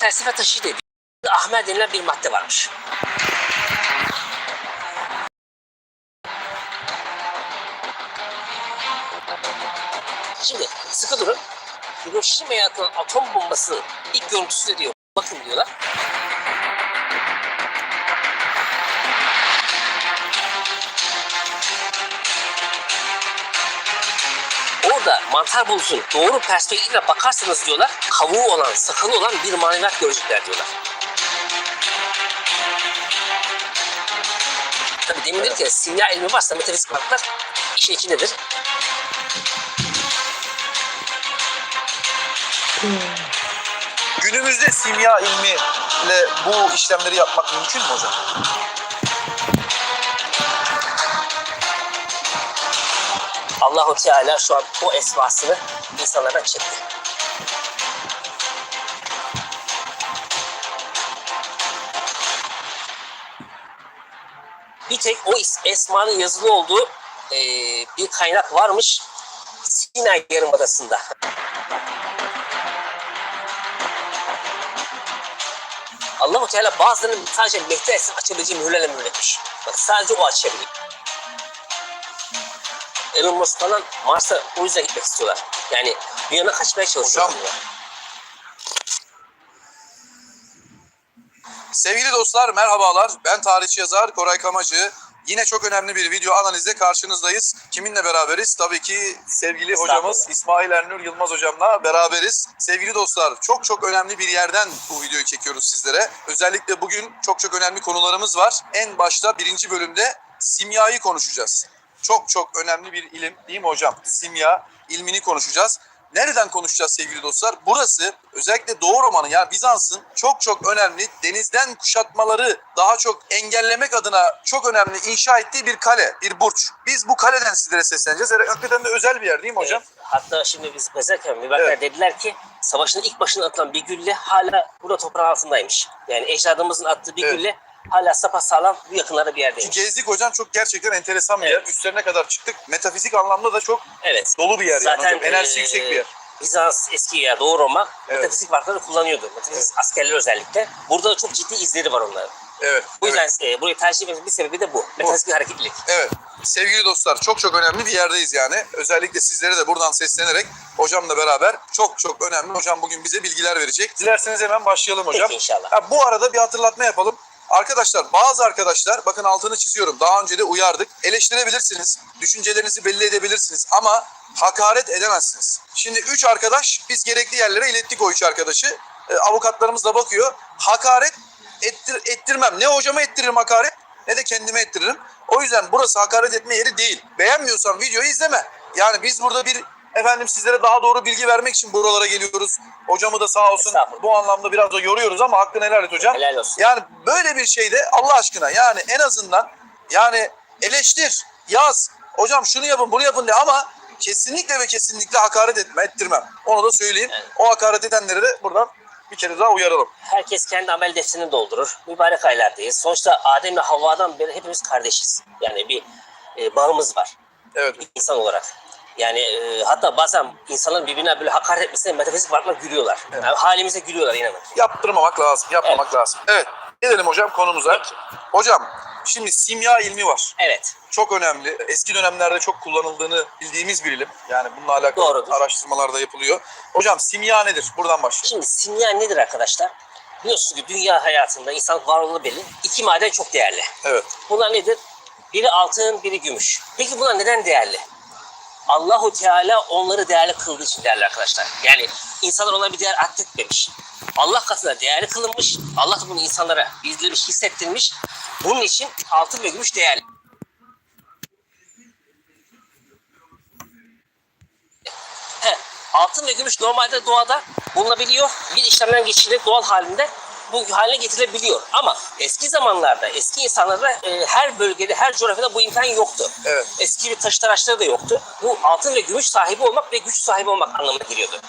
felsefe taşı dedi. Ahmer denilen bir madde varmış. Şimdi sıkı durun. Hiroşima'ya atılan atom bombası ilk görüntüsü de diyor. Bakın diyorlar. Orada mantar bulusun doğru perspektifle bakarsanız diyorlar kavuğu olan, sakalı olan bir maneviyat görecekler diyorlar. Tabii demin dedik ya simya ilmi varsa metafizik varlıklar işin içindedir. Günümüzde simya ilmiyle bu işlemleri yapmak mümkün mü hocam? Allahu Teala şu an o esmasını insanlardan çekti. Bir tek o esmanın yazılı olduğu eee, bir kaynak varmış Sinay Yarımadası'nda. Allahu Teala bazılarının sadece Mehdi açabileceği mühürlerle mühürletmiş. Bak sadece o açabiliyor. Elon Musk falan Mars'a o yüzden gitmek istiyorlar. Yani bir yana kaçmaya çalışıyorlar. Hocam. Sevgili dostlar merhabalar. Ben tarihçi yazar Koray Kamacı. Yine çok önemli bir video analizle karşınızdayız. Kiminle beraberiz? Tabii ki sevgili hocamız. İsmail Ernur Yılmaz hocamla beraberiz. Sevgili dostlar çok çok önemli bir yerden bu videoyu çekiyoruz sizlere. Özellikle bugün çok çok önemli konularımız var. En başta birinci bölümde simyayı konuşacağız. Çok çok önemli bir ilim değil mi hocam? Simya ilmini konuşacağız. Nereden konuşacağız sevgili dostlar? Burası özellikle Doğu Romanı yani Bizans'ın çok çok önemli denizden kuşatmaları daha çok engellemek adına çok önemli inşa ettiği bir kale, bir burç. Biz bu kaleden sizlere sesleneceğiz. Hakikaten de özel bir yer değil mi hocam? Evet. Hatta şimdi biz gezerken mübarekler Evet. dediler ki savaşın ilk başına atılan bir gülle hala burada toprağın altındaymış. Yani ecdadımızın attığı bir Evet. gülle hala sapasağlam bu yakınlarda bir yerdeymiş. gezdik hocam çok gerçekten enteresan bir Evet. yer. Üstlerine kadar çıktık. Metafizik anlamda da çok Evet. dolu bir yer yani Zaten hocam. Enerjisi eee, yüksek bir yer. Bizans eski ya Doğu Roma Evet. metafizik varlıkları kullanıyordu. Metafizik askerler özellikle. Burada da çok ciddi izleri var onların. Evet. Bu evet. yüzden e, burayı tercih etmemizin bir sebebi de bu. Metafizik hareketlilik. Evet. Sevgili dostlar çok çok önemli bir yerdeyiz yani. Özellikle sizlere de buradan seslenerek hocamla beraber çok çok önemli. Hocam bugün bize bilgiler verecek. Dilerseniz hemen başlayalım hocam. Peki inşallah. Ha, bu arada bir hatırlatma yapalım. Arkadaşlar bazı arkadaşlar bakın altını çiziyorum daha önce de uyardık. Eleştirebilirsiniz. Düşüncelerinizi belli edebilirsiniz ama hakaret edemezsiniz. Şimdi üç arkadaş biz gerekli yerlere ilettik o üç arkadaşı. E, avukatlarımız da bakıyor. Hakaret ettir, ettirmem. Ne hocama ettiririm hakaret ne de kendime ettiririm. O yüzden burası hakaret etme yeri değil. Beğenmiyorsan videoyu izleme. Yani biz burada bir efendim sizlere daha doğru bilgi vermek için buralara geliyoruz. Hocamı da sağ olsun bu anlamda biraz da yoruyoruz ama hakkını helal et hocam. Helal olsun. Yani böyle bir şeyde Allah aşkına yani en azından yani eleştir, yaz. Hocam şunu yapın bunu yapın de ama kesinlikle ve kesinlikle hakaret etme, ettirmem. Onu da söyleyeyim. Evet. O hakaret edenleri de buradan bir kere daha uyaralım. Herkes kendi amel defterini doldurur. Mübarek aylardayız. Sonuçta Adem ve Havva'dan beri hepimiz kardeşiz. Yani bir e, bağımız var Evet. insan olarak. Yani e, hatta bazen insanların birbirine böyle hakaret etmesine metafizik varlıklar gülüyorlar. Yani halimize gülüyorlar inanın. Yaptırmamak lazım, yapmamak lazım. Evet. Gelelim hocam konumuza. Peki. Hocam şimdi simya ilmi var. Evet. Çok önemli. Eski dönemlerde çok kullanıldığını bildiğimiz bir ilim. Yani bununla alakalı Doğrudur. araştırmalar da yapılıyor. Hocam simya nedir? Buradan başlayalım. Şimdi simya nedir arkadaşlar? Biliyorsunuz ki dünya hayatında insan varlığı belli. İki maden çok değerli. Evet. Bunlar nedir? Biri altın, biri gümüş. Peki bunlar neden değerli? Allahu Teala onları değerli kıldığı için değerli arkadaşlar. Yani insanlar ona bir değer atfetmemiş. Allah katında değerli kılınmış. Allah da bunu insanlara bildirmiş, hissettirmiş. Bunun için altın ve gümüş değerli. Altın ve gümüş normalde doğada bulunabiliyor. Bir işlemden geçirilerek doğal halinde bu haline getirilebiliyor. Ama eski zamanlarda, eski insanlarda e, her bölgede, her coğrafyada bu imkan yoktu. Evet. Eski bir taş araçları da yoktu. Bu altın ve gümüş sahibi olmak ve güç sahibi olmak anlamına geliyordu.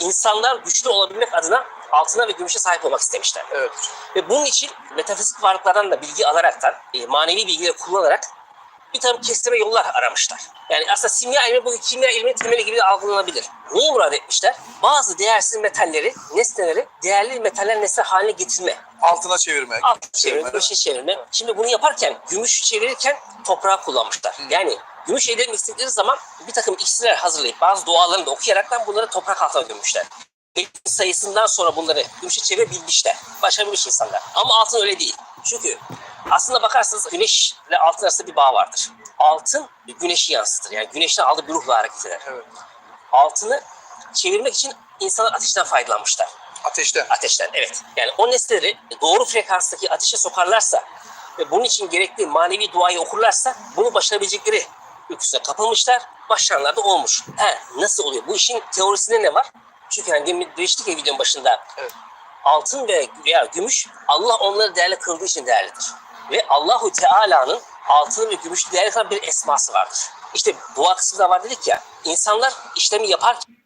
İnsanlar güçlü olabilmek adına altına ve gümüşe sahip olmak istemişler. Evet. Ve bunun için metafizik varlıklardan da bilgi alaraktan, e, manevi bilgileri kullanarak bir takım kestirme yollar aramışlar. Yani aslında simya ilmi bugün kimya ilminin temeli gibi de algılanabilir. Neyi murad etmişler? Bazı değersiz metalleri, nesneleri değerli metaller nesne haline getirme. Altına çevirmek. Alt çevirme, gümüşe çevirme. Şimdi bunu yaparken gümüş çevirirken toprağı kullanmışlar. Yani gümüş elde etmek istedikleri zaman bir takım iksirler hazırlayıp bazı dualarını da okuyaraktan bunları toprak altına gömmüşler. Sayısından sonra bunları gümüşe çevirebilmişler. Başarabilmiş insanlar. Ama altın öyle değil. Çünkü aslında bakarsanız güneşle altın arasında bir bağ vardır. Altın güneşi yansıtır. Yani güneşten aldığı bir ruhla hareket eder. Evet. Altını çevirmek için insanlar ateşten faydalanmışlar Ateşten. ateşten evet. Yani o nesneleri doğru frekanstaki ateşe sokarlarsa ve bunun için gerekli manevi duayı okurlarsa bunu başarabilecekleri ülküsüne kapılmışlar. Başaranlar da olmuş. He, nasıl oluyor? Bu işin teorisinde ne var? Çünkü hani demin demiştik ya videonun başında. Evet. Altın ve veya gümüş Allah onları değerli kıldığı için değerlidir. Ve Allahu Teala'nın altın ve gümüşü değerli bir esması vardır. İşte dua kısmında var dedik ya. insanlar işlemi yaparken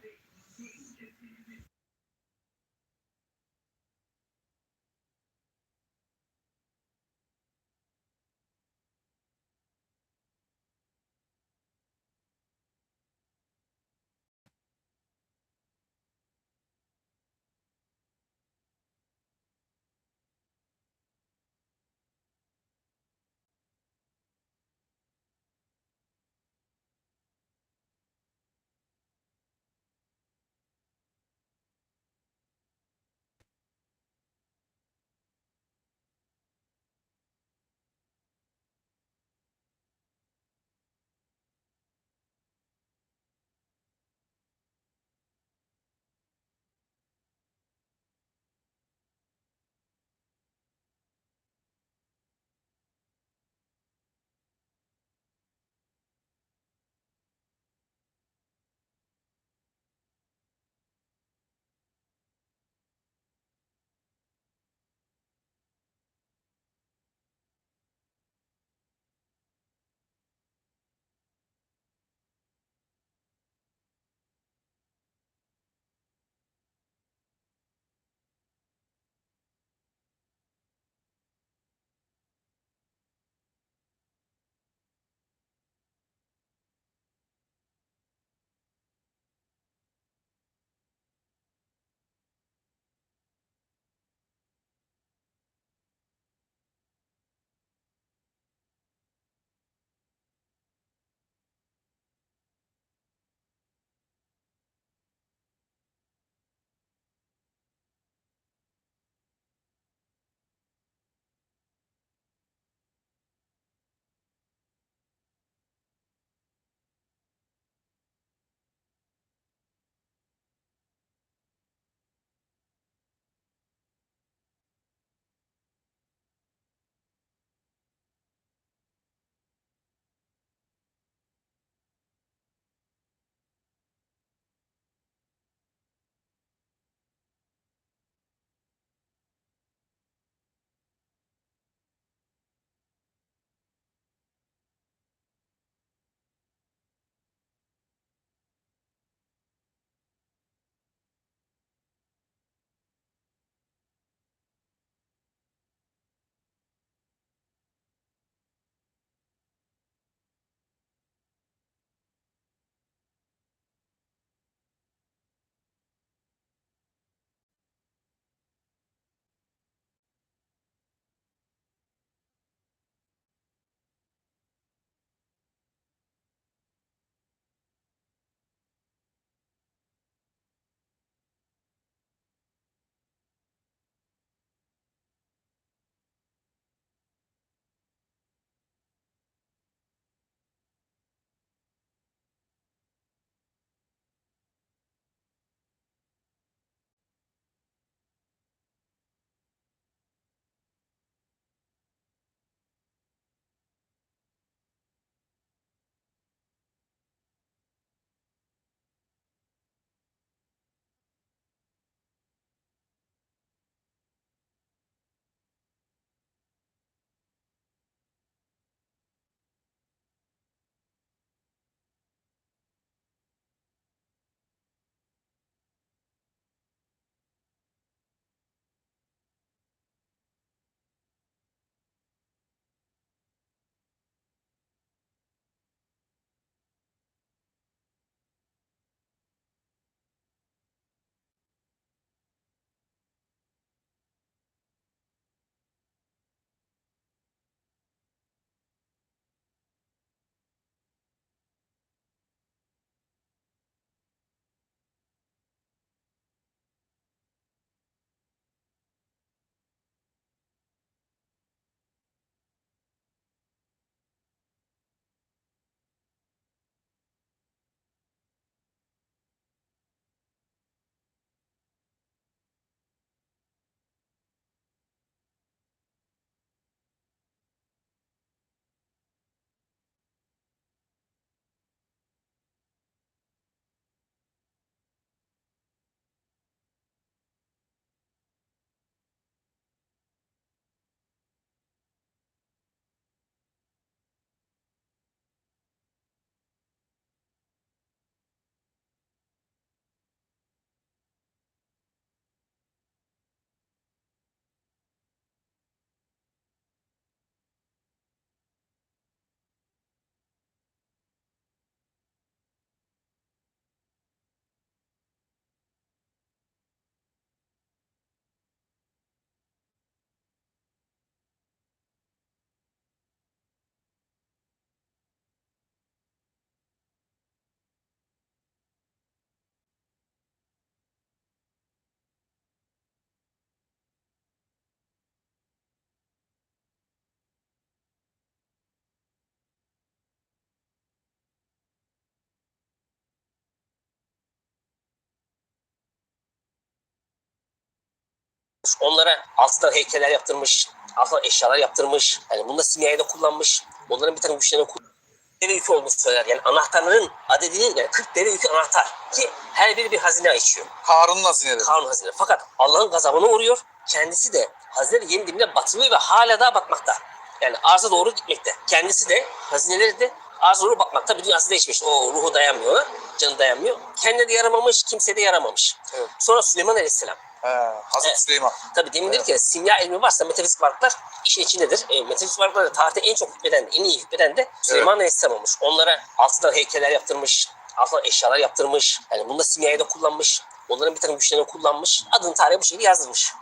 Onlara altından heykeller yaptırmış, altından eşyalar yaptırmış. Yani bunda simyayı da kullanmış. Onların bir takım güçlerini kullanmış. Deve yükü olduğunu söyler. Yani anahtarların adedinin yani 40 deve yükü anahtar. Ki her biri bir hazine açıyor. Karun'un hazineleri. Karun hazine. Fakat Allah'ın gazabına uğruyor. Kendisi de hazineleri yeni dibine batırıyor ve hala daha batmakta. Yani arza doğru gitmekte. Kendisi de hazineleri de arza doğru batmakta. Bir dünyası değişmiş. O ruhu dayanmıyor. Canı dayanmıyor. Kendine de yaramamış, kimseye de yaramamış. Evet. Sonra Süleyman Aleyhisselam. He, Hazreti Evet. Süleyman. Tabii demin dedik ya simya ilmi varsa metafizik varlıklar işin içindedir. E, metafizik varlıklar da tarihte en çok hükmeden, en iyi hükmeden de Süleyman Aleyhisselam olmuş. Onlara altından heykeller yaptırmış, altından eşyalar yaptırmış. Yani bunda simyayı da kullanmış. Onların bir takım güçlerini kullanmış. Adını tarihe bu şekilde yazdırmış.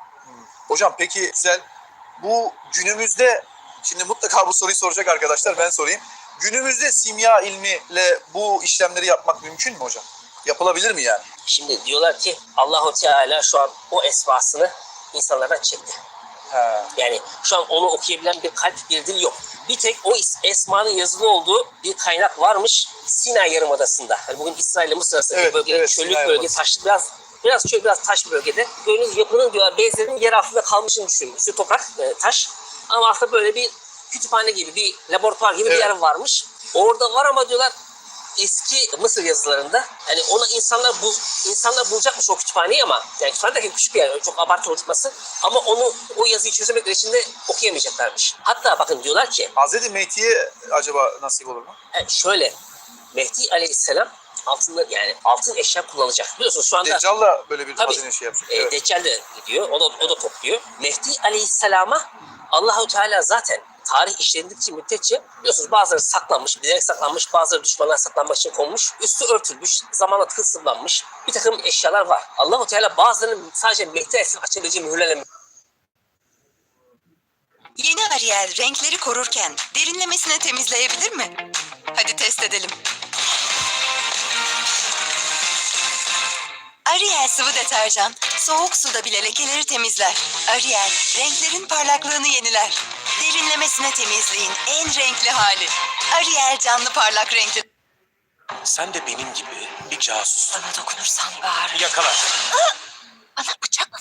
Hocam peki güzel. Bu günümüzde şimdi mutlaka bu soruyu soracak arkadaşlar ben sorayım. Günümüzde simya ilmiyle bu işlemleri yapmak mümkün mü hocam? Yapılabilir mi yani? Şimdi diyorlar ki Allahu Teala şu an o esmasını insanlardan çekti. He. Yani şu an onu okuyabilen bir kalp, bir dil yok. Bir tek o esmanın yazılı olduğu bir kaynak varmış Sinay Yarımadası'nda. Yani bugün İsrail ile Mısır arasındaki Evet, bölge, evet, çöllük bölge, taşlı biraz biraz çöl, biraz taş bir bölgede. Gördüğünüz yapının diyorlar bezlerinin yer altında kalmışını düşünün. Üstü toprak, e, taş. Ama aslında böyle bir kütüphane gibi, bir laboratuvar gibi bir Evet. yer varmış. Orada var ama diyorlar eski Mısır yazılarında yani ona insanlar bul, insanlar bulacakmış o kütüphaneyi ama yani kütüphanedeki küçük bir yer çok abartılı unutması ama onu o yazıyı çözemekleri için de okuyamayacaklarmış. Hatta bakın diyorlar ki Hazreti Mehdi'ye acaba nasip olur mu? e, şöyle Mehdi Aleyhisselam altında yani altın eşya kullanacak. Biliyorsunuz şu anda Deccal da böyle bir Tabii. hazine şey yapacak. e, Evet. Deccal de gidiyor. O da, o da topluyor. Mehdi Aleyhisselam'a Allahu Teala zaten tarih işlendikçe müddetçe biliyorsunuz bazıları saklanmış, bilerek saklanmış, bazıları düşmanlar saklanmak için konmuş, üstü örtülmüş, zamanla tılsımlanmış bir takım eşyalar var. Allahu Teala bazılarının sadece Mehdi Aleyhisselam açabileceği mühürlerle Yeni Ariel renkleri korurken derinlemesine temizleyebilir mi? Hadi test edelim. Ariel sıvı deterjan soğuk suda bile lekeleri temizler. Ariel renklerin parlaklığını yeniler. Derinlemesine temizliğin en renkli hali. Ariel canlı parlak renkli. Sen de benim gibi bir casus. Bana dokunursan bağır. Yakala. Bana bıçak mı?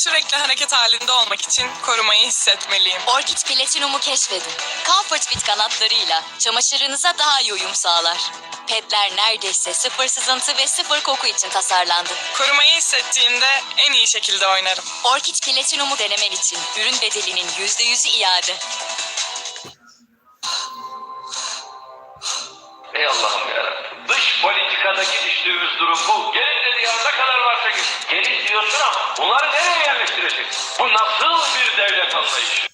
Sürekli hareket halinde olmak için korumayı hissetmeliyim. Orkid Platinum'u keşfedin. Comfort Fit kanatlarıyla çamaşırınıza daha iyi uyum sağlar. Pedler neredeyse sıfır sızıntı ve sıfır koku için tasarlandı. Korumayı hissettiğimde en iyi şekilde oynarım. Orkid Platinum'u denemen için ürün bedelinin %100'ü iade. Ey Allah'ım yarabbim. Dış politikadaki düştüğümüz durum bu. Gelin dedi ya ne kadar varsa git. Gelin diyorsun ama bunları nereye yerleştireceksin? Bu nasıl bir devlet anlayışı?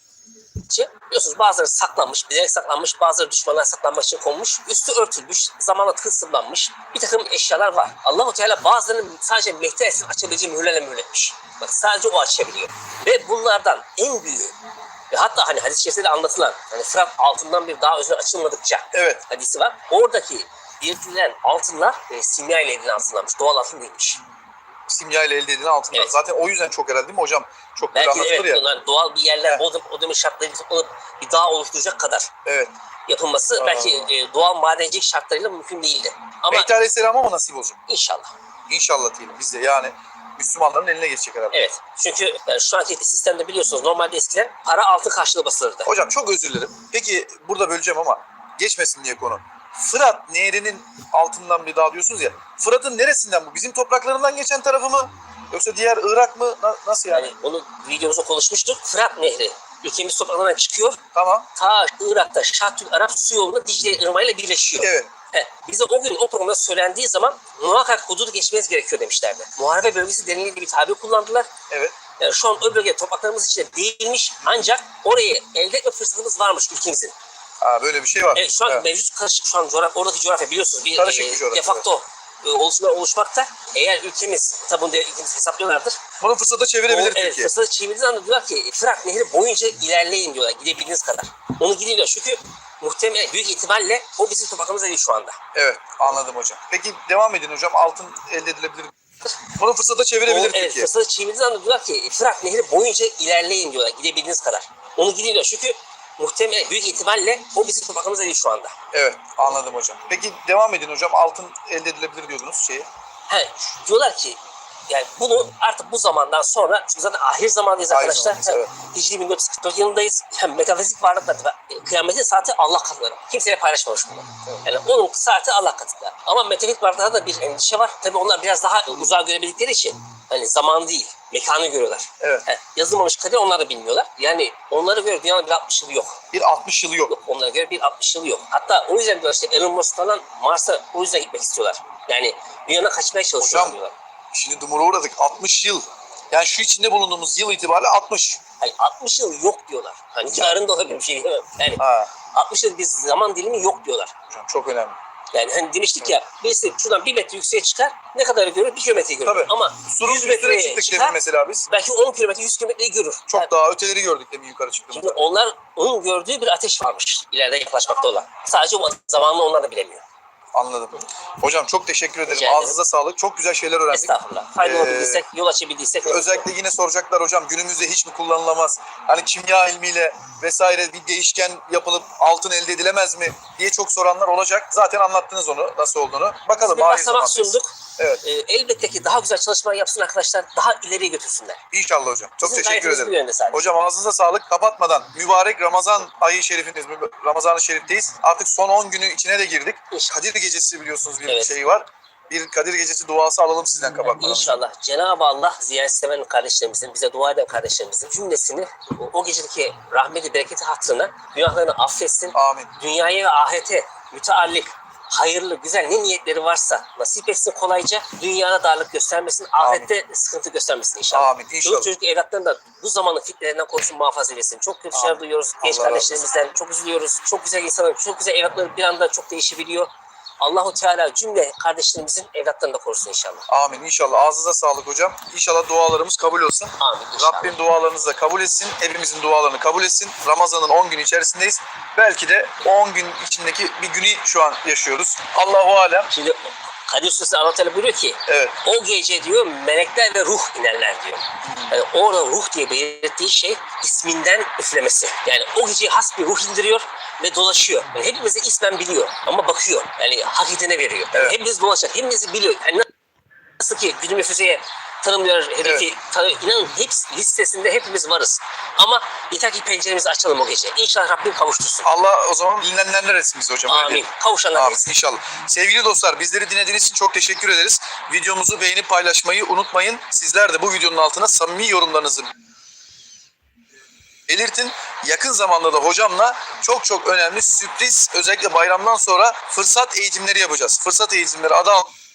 biliyorsunuz bazıları saklanmış, bilerek saklanmış, bazıları düşmanlar saklanmak için konmuş, üstü örtülmüş, zamanla tılsımlanmış bir takım eşyalar var. Allahu Teala bazılarının sadece Mehdi Aleyhisselam açabileceği mühürlerle mühürletmiş. Bak sadece o açabiliyor. Ve bunlardan en büyüğü ve hatta hani hadis-i şerifte de anlatılan hani Fırat altından bir daha özüne açılmadıkça Evet. hadisi var. Oradaki belirtilen altınlar e, simya ile edilen altınlarmış. Doğal altın değilmiş. Simya ile elde edilen altınlar. Evet. Zaten o yüzden çok herhalde değil mi hocam? Çok böyle Belki anlatılır evet ya. bunlar doğal bir yerler o, dönem- o dönemin şartlarıyla toplanıp bir dağ oluşturacak kadar Evet. yapılması Aa. belki e, doğal madencilik şartlarıyla mümkün değildi. Ama Mehdi Aleyhisselam'a mı nasip olacak? inşallah. İnşallah diyelim biz de yani Müslümanların eline geçecek herhalde. Evet. Çünkü yani şu anki sistemde biliyorsunuz normalde eskiden para altın karşılığı basılırdı. Hocam çok özür dilerim. Peki burada böleceğim ama geçmesin diye konu. Fırat Nehri'nin altından bir dağ diyorsunuz ya. Fırat'ın neresinden bu? Bizim topraklarından geçen tarafı mı? Yoksa diğer Irak mı? Na- nasıl yani? Yani bunu videomuzda konuşmuştuk. Fırat Nehri ülkemiz topraklarından çıkıyor. Tamam. Ta Irak'ta Şahtül Arap su yolunda Dicle Irmağı birleşiyor. Evet. He, bize o gün o programda söylendiği zaman muhakkak hududu geçmeniz gerekiyor demişlerdi. Muharebe bölgesi denilen bir tabir kullandılar. Evet. Yani şu an o bölge topraklarımız içinde değilmiş ancak orayı elde etme fırsatımız varmış ülkemizin. Ha, böyle bir şey var. Evet şu an Evet. mevcut karışık şu an coğrafya, oradaki coğrafya biliyorsunuz bir Karışık e, bir coğrafya, de facto e, oluşumlar oluşmakta. Eğer ülkemiz, tabi bunu da ülkemiz hesaplıyorlardır. Bunu fırsata çevirebilir O, evet, Türkiye. fırsatı çevirdiğiniz anda diyorlar ki Fırat Nehri boyunca ilerleyin diyorlar gidebildiğiniz kadar. Onu gidiyorlar çünkü muhtemelen büyük ihtimalle o bizim topraklarımızda değil şu anda. Evet anladım hocam. Peki devam edin hocam. Altın elde edilebilir. Bunu fırsata çevirebilir O, evet, Türkiye. fırsatı çevirdiğiniz anda diyorlar ki Fırat Nehri boyunca ilerleyin diyorlar gidebildiğiniz kadar. Onu gidiyorlar çünkü muhtemelen büyük ihtimalle o bizim topraklarımızda değil şu anda. Evet anladım hocam. Peki devam edin hocam. Altın elde edilebilir diyordunuz şeyi. He, diyorlar ki yani bunu artık bu zamandan sonra çünkü zaten ahir zamandayız Ahir arkadaşlar. zamandayız, Hicri 1444 yılındayız. Yani metafizik varlıklar e, kıyametin saati Allah katında. Kimseyle paylaşmamış bunu. Yani onun saati Allah katında. Ama metafizik varlıklarda da bir endişe var. Tabii onlar biraz daha uzağa görebildikleri için hani zaman değil, mekanı görüyorlar. Evet. Yani yazılmamış kader onlar da bilmiyorlar. Yani onlara göre dünyanın bir 60 yılı yok. Bir 60 yılı yok. Yok onlara göre bir 60 yılı yok. Hatta o yüzden diyorlar işte Elon Musk falan Mars'a o yüzden gitmek istiyorlar. Yani dünyadan kaçmaya çalışıyorlar Hocam, diyorlar. Şimdi dumura uğradık. 60 yıl. Yani şu içinde bulunduğumuz yıl itibariyle 60. Hani 60 yıl yok diyorlar. Hani yarın da olabilir bir şey diyemem. Yani Ha, 60 yıl bir zaman dilimi yok diyorlar. hocam çok önemli. Yani hani demiştik ya birisi şuradan bir metre yükseğe çıkar ne kadar görür? Bir kilometreyi görür. Tabii. Ama Surun 100 üstüne metreye çıktık çıkar mesela biz. belki 10 kilometre 100 kilometreyi görür. Çok Yani daha öteleri gördük demin yukarı Şimdi çıktığımızda. onlar onun gördüğü bir ateş varmış ileride yaklaşmakta olan. Sadece o zamanla onlar da bilemiyor. Anladım. Hocam çok teşekkür ederim. Rica ederim. Ağzınıza sağlık. Çok güzel şeyler öğrendik. Estağfurullah. Faydalı Ee, olabildiysek, yol açabildiysek. Özellikle yine soracaklar hocam günümüzde hiç mi kullanılamaz? Hani kimya ilmiyle vesaire bir değişken yapılıp altın elde edilemez mi diye çok soranlar olacak. Zaten anlattınız onu nasıl olduğunu. Bakalım bir basamak sunduk. Evet. Ee, elbette ki daha güzel çalışmalar yapsın arkadaşlar. Daha ileriye götürsünler. İnşallah hocam. Çok Sizin teşekkür ederim. Hocam ağzınıza sağlık. Kapatmadan mübarek Ramazan ayı şerifindeyiz. Mü- Ramazan-ı Şerif'teyiz. Artık son 10 günü içine de girdik. İnşallah. Kadir Gecesi biliyorsunuz bir Evet. şey var. Bir Kadir Gecesi duası alalım sizden kapatmadan. İnşallah Cenab-ı Allah ziyaret seven kardeşlerimizin, bize dua eden kardeşlerimizin cümlesini o, gecedeki rahmeti, bereketi hatırına günahlarını affetsin. Amin. Dünyaya ve ahirete müteallik, hayırlı, güzel ne niyetleri varsa nasip etsin kolayca. Dünyada darlık göstermesin, ahirette sıkıntı göstermesin inşallah. Amin, inşallah. Çoluk çocuk evlatlarını da bu zamanın fitnelerinden korusun muhafaza eylesin. Çok kötü şeyler Amin. duyuyoruz genç kardeşlerimizden. Çok üzülüyoruz. Çok güzel insanlar, çok güzel evlatları bir anda çok değişebiliyor. Allahu Teala cümle kardeşlerimizin evlatlarını da korusun inşallah. Amin. İnşallah. Ağzınıza sağlık hocam. İnşallah dualarımız kabul olsun. Amin inşallah. Rabbim dualarınızı da kabul etsin. Hepimizin dualarını kabul etsin. Ramazan'ın 10 günü içerisindeyiz. Belki de o 10 gün içindeki bir günü şu an yaşıyoruz. Allahu alem. Şimdi Kadir Suresi Allah Teala buyuruyor ki Evet. o gece diyor melekler ve ruh inerler diyor. Yani orada ruh diye belirttiği şey isminden üflemesi. Yani o gece has bir ruh indiriyor ve dolaşıyor. Yani hepimizi ismen biliyor ama bakıyor. Yani hakikatine veriyor. Yani Evet. hepimiz dolaşacak. Hepimizi biliyor. Yani nasıl ki güdümlü füzeye tanımlıyor hedefi. tanı- inanın hepsi listesinde hepimiz varız. Ama yeter ki penceremizi açalım o gece. İnşallah Rabbim kavuştursun. Allah o zaman bilinenler etsin bizi hocam. öyle Amin. diyelim. Kavuşanlar Amin etsin. inşallah. Sevgili dostlar bizleri dinlediğiniz için çok teşekkür ederiz. Videomuzu beğenip paylaşmayı unutmayın. Sizler de bu videonun altına samimi yorumlarınızı belirtin. Yakın zamanda da hocamla çok çok önemli sürpriz özellikle bayramdan sonra fırsat eğitimleri yapacağız. Fırsat eğitimleri adı altında